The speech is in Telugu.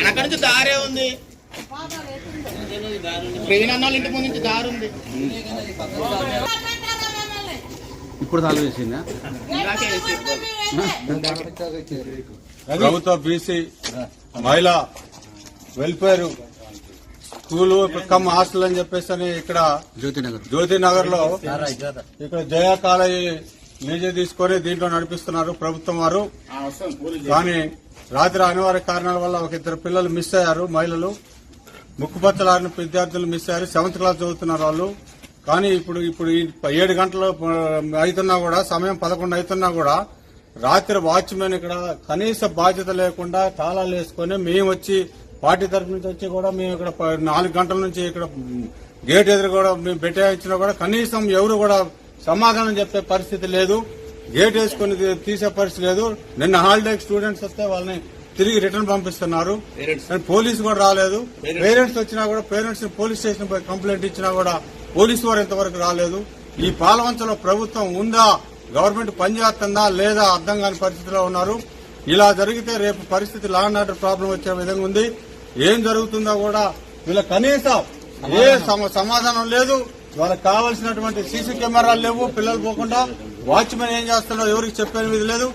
అక్కడి నుంచి దారే ఉంది. వాళ్ళ ఇంటి ముందు నుంచి దారి ఉంది. ఇప్పుడు తాళం వేసిందా. ప్రభుత్వ బీసీ మహిళా వెల్ఫేర్ స్కూలు కమ్ హాస్టల్ అని చెప్పేసి అని ఇక్కడ జ్యోతి నగర్ జ్యోతి నగర్లో ఇక్కడ జయా కాలేజీ లీజు తీసుకొని దీంట్లో నడిపిస్తున్నారు ప్రభుత్వం వారు. కానీ రాత్రి అనివార్య కారణాల వల్ల ఒక ఇద్దరు పిల్లలు మిస్ అయ్యారు మహిళలు. ముక్కుపచ్చలారిన విద్యార్థులు మిస్ అయ్యారు సెవెంత్ క్లాస్ చదువుతున్నారు వాళ్ళు. కానీ ఇప్పుడు ఇప్పుడు ఏడు గంటలు అవుతున్నా కూడా సమయం పదకొండు అవుతున్నా కూడా రాత్రి వాచ్మెన్ ఇక్కడ కనీస బాధ్యత లేకుండా తాళాలు వేసుకొని మేము వచ్చి పార్టీ తరఫు నుంచి వచ్చి కూడా మేము ఇక్కడ నాలుగు గంటల నుంచి ఇక్కడ గేట్ ఎదురు కూడా మేము పెట్టేయించినా కూడా కనీసం ఎవరు కూడా సమాధానం చెప్పే పరిస్థితి లేదు. గేట్ వేసుకుని తీసే పరిస్థితి లేదు. నిన్న హాలిడే స్టూడెంట్స్ వస్తే వాళ్ళని తిరిగి రిటర్న్ పంపిస్తున్నారు. పోలీసు కూడా రాలేదు. పేరెంట్స్. వచ్చినా కూడా పేరెంట్స్ పోలీస్ స్టేషన్ పోయి కంప్లైంట్ ఇచ్చినా కూడా పోలీసు వారు ఇంతవరకు రాలేదు. ఈ పాలవంచలో ప్రభుత్వం ఉందా? గవర్నమెంట్ పనిచేస్తుందా లేదా? అర్థం కాని పరిస్థితిలో ఉన్నారు. ఇలా జరిగితే రేపు పరిస్థితి లా అండ్ ఆర్డర్ ప్రాబ్లం వచ్చే విధంగా ఉంది. ఏం జరుగుతుందో కూడా వీళ్ళ కనీసం ఏ సమ- సమాధానం లేదు. వాళ్ళకి కావాల్సినటువంటి సీసీ కెమెరాలు లేవు పిల్లలు పోకుండా వాచ్మెన్ ఏం చేస్తున్నారో ఎవరికి చెప్పేది లేదు.